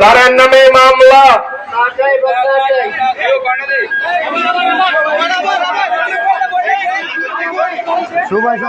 কারের নামে মামলা চিল্লানা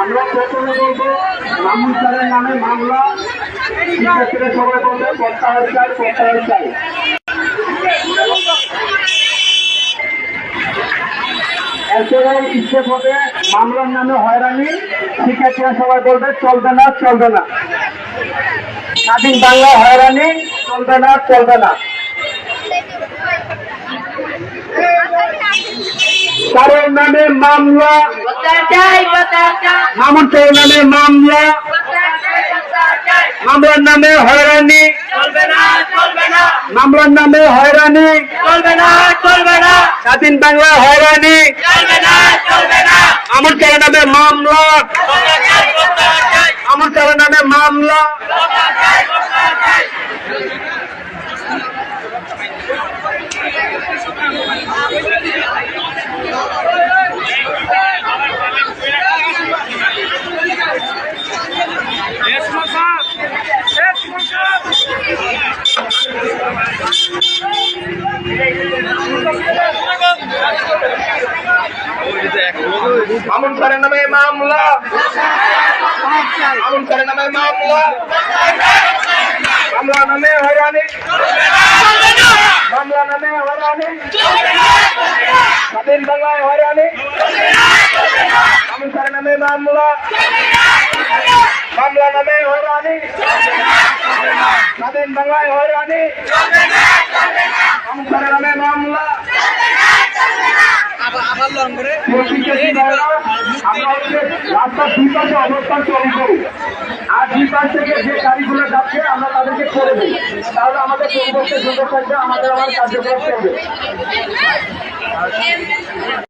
আমরা প্রথমে বলব মামুন স্যারের নামে মামলা সবাই বলবে প্রত্যাহার চাই প্রত্যাহার চাই। হবে মামলার নামে হয়রানি শিক্ষার্থীরা সবাই বলবে, চলবে না চলবে না। স্বাধীন বাংলা হয়রানি চলবে না চলবে না। কারোর নামে মামলা। স্যারের নামে মামলা। মামলার নামে হয়রানি। মামলার নামে হয়রানি। স্বাধীন বাংলা হয়রানি। আমার স্যারের নামে মামলা। আমার স্যারের নামে মামলা। মামুন স্যারের নামে মামলা। মামুন স্যারের নামে মামলা। মামলা নামে হয়রানি। হয়রানি স্বাধীন বাংলায় হয়রানি স্যারের নামে মামলা মামলা নামে হয়রানি স্বাধীন বাংলায় হয়রানি মামুন নামে মামলা আবার হচ্ছে রাস্তার দুই পাশে অবস্থান তৈরি করি। আর দুই পাশ থেকে যে গাড়িগুলো যাচ্ছে, আমরা তাদেরকে করে দিই। তাহলে আমাদের পরিবর্তে সুযোগ থাকবে আমাদের আমার কার্যক্রম করবে।